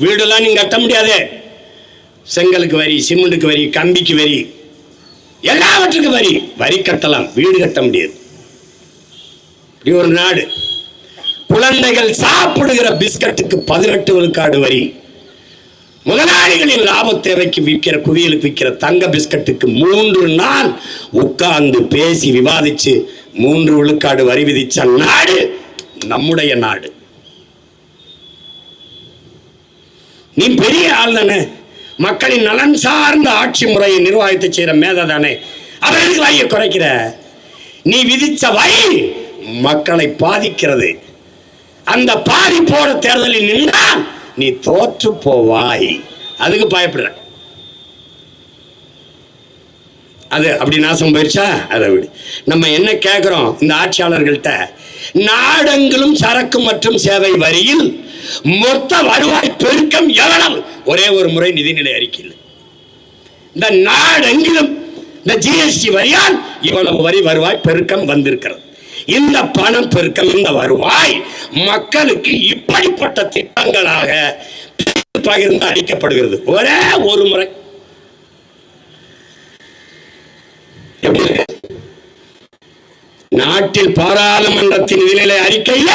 வீடெல்லாம் நீங்க கட்ட முடியாது. செங்கலுக்கு வரி சிமெண்ட்டுக்கு வரி கம்பிக்கு வரி எல்லாவற்றுக்கும் வரி. வரி கட்டலாம் வீடு கட்ட முடியாது. இப்படி ஒரு நாடு. குழந்தைகள் சாப்பிடுகிற பிஸ்கட்டுக்கு பதினெட்டு விழுக்காடு வரி. முதலாளிகளின் லாப தேவைக்கு விற்கிற குவியலுக்கு விற்கிற தங்க பிஸ்கட்டுக்கு மூன்று நாள் உட்கார்ந்து பேசி விவாதிச்சு மூன்று விழுக்காடு வரி விதிச்ச நாடு நம்முடைய நாடு. நீ பெரிய ஆள் தானே. மக்களின் நலன் சார்ந்த ஆட்சி முறையை நிர்வாகத்தை செய்யற மேதை தானே. அவர்களுக்கு வரியை குறைக்கிற? நீ விதிச்ச வரி மக்களை பாதிக்கிறது. அந்த பாதிப்போட தேர்தலில் நின்றால் நீ தோற்று போவாய். அதுக்கு பயப்படுற. அது அப்படி நாசம் போயிடுச்சா அதை விடு. நம்ம என்ன கேட்குறோம் இந்த ஆட்சியாளர்கள்ட்ட நாடெங்கிலும் சரக்கு மற்றும் சேவை வரியில் மொத்த வருவாய் பெருக்கம் எவ்வளவு? ஒரே ஒரு முறை நிதிநிலை அறிக்கையில். இந்த நாடெங்கிலும் இந்த ஜிஎஸ்டி வரியால் இவ்வளவு வரி வருவாய் பெருக்கம் வந்திருக்கிறது. இந்த பணம் பெருக்கம் இந்த வருவாய் மக்களுக்கு இப்படிப்பட்ட திட்டங்களாக பகிர்ந்து அளிக்கப்படுகிறது. ஒரே ஒரு முறை. எப்படி? நாட்டில் பாராளுமன்றத்தின் நிதிநிலை அறிக்கையில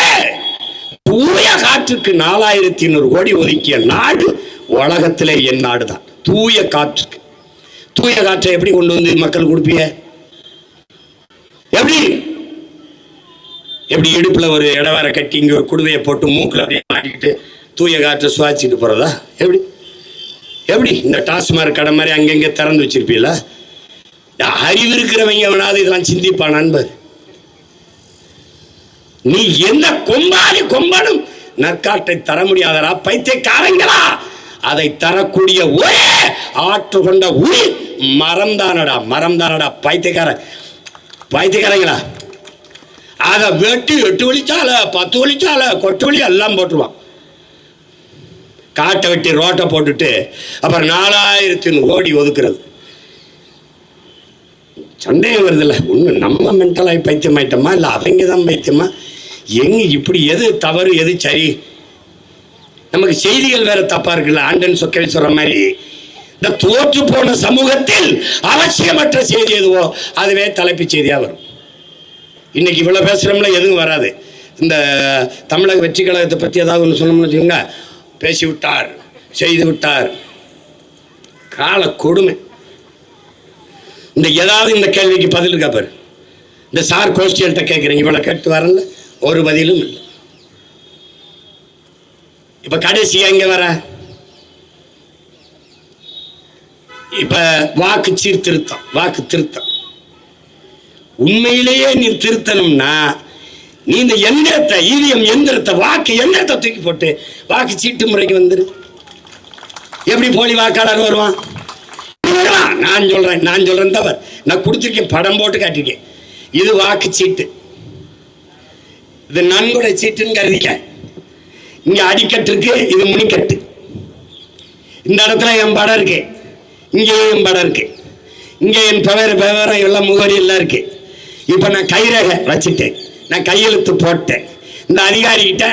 தூய காற்றுக்கு நாலாயிரத்தி ஐநூறு கோடி ஒதுக்கிய நாடு உலகத்திலே என் நாடு தான் தூய காற்றுக்கு. தூய காற்றை எப்படி கொண்டு வந்து மக்கள் கொடுப்பீங்க? எப்படி? எப்படி இடுப்பில் ஒரு இடவார கட்டி இங்கே ஒரு குடுவையை போட்டு மூக்கில் அப்படியே மாட்டிக்கிட்டு தூய காற்றை சுவாச்சிட்டு போகிறதா எப்படி? எப்படி? இந்த டாஸ்மாக் கடை மாதிரி அங்கங்கே திறந்து வச்சிருப்பீங்களா? அறிவு இருக்கிறவங்க அவனாவது இதெல்லாம் சிந்திப்பான் நண்பர். நீ எந்த கொம்பாலி கொம்பனும்? நற்காட்டை தர முடியாதரா பைத்தியக்காரங்களா? அதை தரக்கூடிய ஒரே ஆற்று கொண்ட உயிர் மரம் தானடா மரம் தானடா பைத்தியக்காரன். பைத்தியக்காரங்களா? அதை வெட்டி எட்டு வழிச்சால பத்து வழிச்சால கொட்டு வழி எல்லாம் போட்டுருவான். காட்டை வெட்டி ரோட்டை போட்டுட்டு அப்புறம் நாலாயிரத்தி ஓடி ஒதுக்குறது. சண்டையும் வருதுல்ல ஒன்று நம்ம மென்டலாகி பைத்தியமாயிட்டோமா இல்லை அவங்க தான் பைத்தியமா? எங்க இப்படி எது தவறு எது சரி? நமக்கு செய்திகள் வேற தப்பா இருக்குல்ல? ஆண்டன் சொக்கல் சொல்ற மாதிரி. இந்த தோற்று போன சமூகத்தில் அவசியமற்ற செய்தி எதுவோ அதுவே தலைப்பு செய்தியா வரும். இன்னைக்கு இவ்வளவு பேசுறோம்ல எதுவும் வராது. இந்த தமிழக வெற்றி கழகத்தை பத்தி ஏதாவது ஒன்று சொன்னோம்னு வச்சுக்கோங்க. பேசி விட்டார் செய்து விட்டார். கால கொடுமை. இந்த ஏதாவது இந்த கேள்விக்கு பதில் இருக்கா பாரு? இந்த சார் கோஷ்டியல்கிட்ட கேட்குறீங்க இவ்வளோ கேட்டு வரல. ஒரு பதிலும் இல்லை. இப்போ கடைசியா இங்கே வர? இப்ப வாக்கு சீர்திருத்தம் வாக்கு திருத்தம். உண்மையிலேயே நீ திருத்தணும்னா நீ இந்த எந்திரத்தை ஈவிஎம் எந்திரத்தை வாக்கு எந்திரத்தை தூக்கி போட்டு வாக்கு சீட்டு முறைக்கு வந்துரு. எப்படி போலி வாக்காளர் வருவான்? வருவான். நான் சொல்றேன் நான் சொல்றேன் தவறு நான் கொடுத்துருக்கேன் படம் போட்டு காட்டியிருக்கேன் இது வாக்கு சீட்டு. இது நன்கொடை சீட்டுன்னு கருதிக்க. இங்க அடிக்கட்டு இருக்கு இது முனிக்கட்டு. இந்த இடத்துல என் படம் இருக்கு. இங்கேயும் என் படம் இருக்கு. இங்கே என் பெயர் விவரம் எல்லாம் முகவரி எல்லாம் இருக்கு. இப்போ நான் கைரேகை வச்சுட்டேன் நான் கையெழுத்து போட்டேன். இந்த அதிகாரிகிட்ட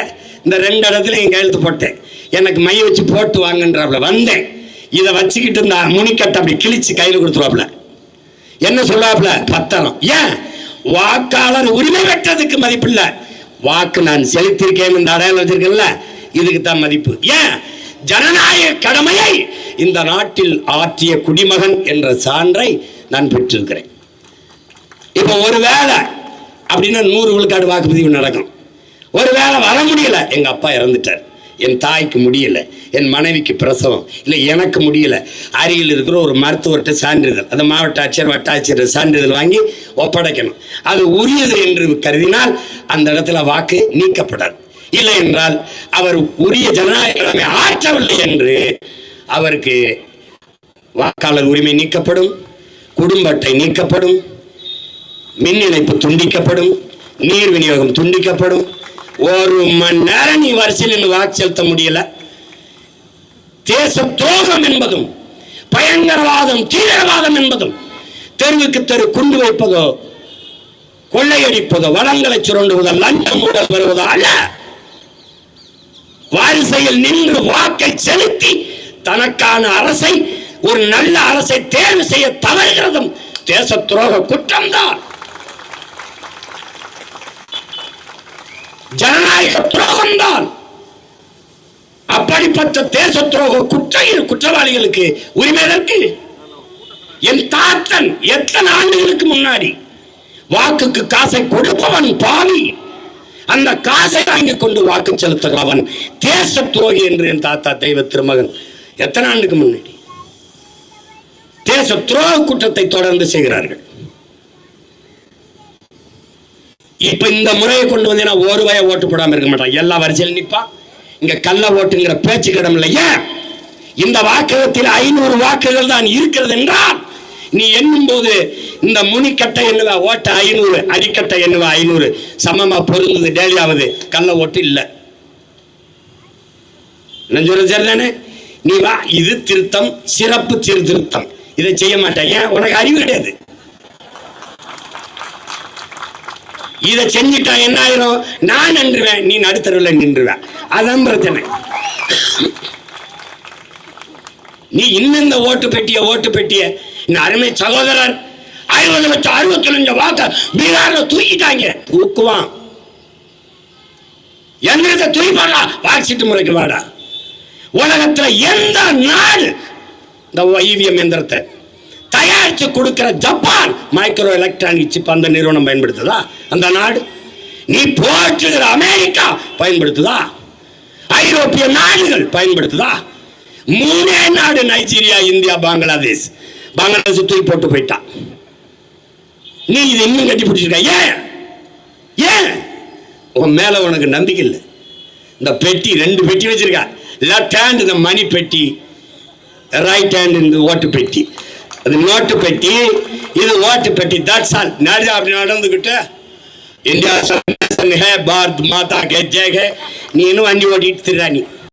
இந்த ரெண்டு இடத்துல என் கையெழுத்து போட்டேன். எனக்கு மைய வச்சு போட்டு வாங்கன்றாப்புல. வந்தேன். இதை வச்சுக்கிட்டு இந்த முனிக்கட்டை அப்படி கிழிச்சு கையில் கொடுத்துருவாப்புல. என்ன சொல்லுவாப்புல? பத்தரம். ஏன்? வாக்காளர் உரிமை பெற்றதுக்கு மதிப்பு வாக்கு நான் செலுத்திருக்கேன் இந்த அடையாளம் வச்சிருக்கேன்ல? இதுக்கு தான் மதிப்பு. ஏன்? ஜனநாயக கடமையை இந்த நாட்டில் ஆற்றிய குடிமகன் என்ற சான்றை நான் பெற்றிருக்கிறேன். இப்போ ஒரு வேலை அப்படின்னா நூறு விழுக்காடு வாக்குப்பதிவு நடக்கும். ஒரு வேளை வர முடியல எங்கள் அப்பா இறந்துட்டார். என் தாய்க்கு முடியலை என் மனைவிக்கு பிரசவம். இல்லை எனக்கு முடியலை. அருகில் இருக்கிற ஒரு மருத்துவர்கிட்ட சான்றிதழ் அந்த மாவட்ட ஆட்சியர் வட்டாட்சியர் சான்றிதழ் வாங்கி ஒப்படைக்கணும். அது உரியது என்று கருதினால் அந்த இடத்துல வாக்கு நீக்கப்படாது. இல்லை என்றால் அவர் உரிய ஜனநாயக கடமை ஆற்றவில்லை என்று அவருக்கு வாக்காளர் உரிமை நீக்கப்படும் குடும்ப அட்டை நீக்கப்படும் மின் இணைப்பு துண்டிக்கப்படும் நீர் விநியோகம் துண்டிக்கப்படும் ஒரு மணி நேரம் நீ வரிசையில் நின்று வாக்கு செலுத்த முடியல. தேச துரோகம் என்பதும் பயங்கரவாதம் தீவிரவாதம் என்பதும் தெருவுக்கு தெரு குண்டு வைப்பதோ கொள்ளையடிப்பதோ வளங்களை சுரண்டுவதோ லஞ்சம் ஊழல் வருவதோ அல்ல. வாரிசையில் நின்று வாக்கை செலுத்தி தனக்கான அரசை ஒரு நல்ல அரசை தேர்வு செய்ய தவறுகிறதும் தேச துரோக குற்றம்தான். ஜனநாயக துரோகம்தான். அப்படிப்பட்ட தேச துரோக குற்ற குற்றவாளிகளுக்கு உரிமை இருக்கு என் தாத்தன் எத்தனை ஆண்டுகளுக்கு முன்னாடி வாக்குக்கு காசை கொடுப்பவன் பாவி. அந்த காசை வாங்கி கொண்டு வாக்கு செலுத்துகிறவன் தேச துரோகி என்று என் தாத்தா தெய்வ திருமகன் எத்தனை ஆண்டுக்கு முன்னாடி? தேச துரோக குற்றத்தை தொடர்ந்து செய்கிறார்கள். இப்ப இந்த முறையை கொண்டு வந்தீங்கன்னா ஒரு வய ஓட்டு போடாம இருக்க மாட்டான். எல்லா வரிசையில் நிப்பான் இங்க கள்ள ஓட்டுங்கிற பேச்சு கிடம் இல்லையா இந்த வாக்ககத்தில் ஐநூறு வாக்குகள் தான் இருக்கிறது என்றால் நீ எண்ணும் போது இந்த முனிக்கட்டை என்னவா ஓட்ட ஐநூறு அடிக்கட்டை என்னவா ஐநூறு. சமமா பொருந்தது டேலியாவது. கள்ள ஓட்டு இல்லை. சரிதானே? நீ வா இது திருத்தம் சிறப்பு சீர்திருத்தம் இதை செய்ய மாட்டேன். ஏன்? உனக்கு அறிவு கிடையாது. இதை செஞ்சுட்டா என்ன ஆயிரும் நான் நின்றுவேன் நீ நடுத்தருவில் நின்றுவேன். அதான் பிரச்சனை. நீ இன்னந்த இந்த ஓட்டு பெட்டிய ஓட்டு பெட்டிய இந்த அருமை சகோதரர் ஐம்பது லட்சம் அறுபத்தி லட்சம் வாக்க பீகார்ல தூக்கிட்டாங்க. தூக்குவான். எந்திரத்தை தூக்கிப்பாடா வாக்சிட்டு முறைக்கு வாடா. உலகத்துல எந்த நாடு இந்த இவிஎம் எந்திரத்தை தயாரித்து கொடுக்கிற ஜப்பான் மைக்ரோ எலக்ட்ரானிக் சிப் அந்த நிறுவனம் பயன்படுத்துதா? அந்த நாடு? நீ போற்றுகிற அமெரிக்கா பயன்படுத்துதா? ஐரோப்பிய நாடுகள் பயன்படுத்துதா? மூணே நாடு நைஜீரியா இந்தியா பங்களாதேஷ். பங்களாதேஷ் தூக்கி போட்டு போயிட்டான் நீ இது இன்னும் கட்டி பிடிச்சிருக்க ஏன்? ஏன்? உன் மேல உனக்கு நம்பிக்கை இல்லை. இந்த பெட்டி ரெண்டு பெட்டி வச்சிருக்கா. லெஃப்ட் ஹேண்ட் இந்த மணி பெட்டி. ரைட் ஹேண்ட் இந்த ஓட்டு பெட்டி. அது நோட்டு பெட்டி. இது ஓட்டு பெட்டி. தட்ஸ் ஆல் நிறைய அப்படி நடந்துக்கிட்டு இந்தியா பாரத் மாதா கே ஜெய் நீ இன்னும் வண்டி ஓட்டிட்டு திருடா நீ.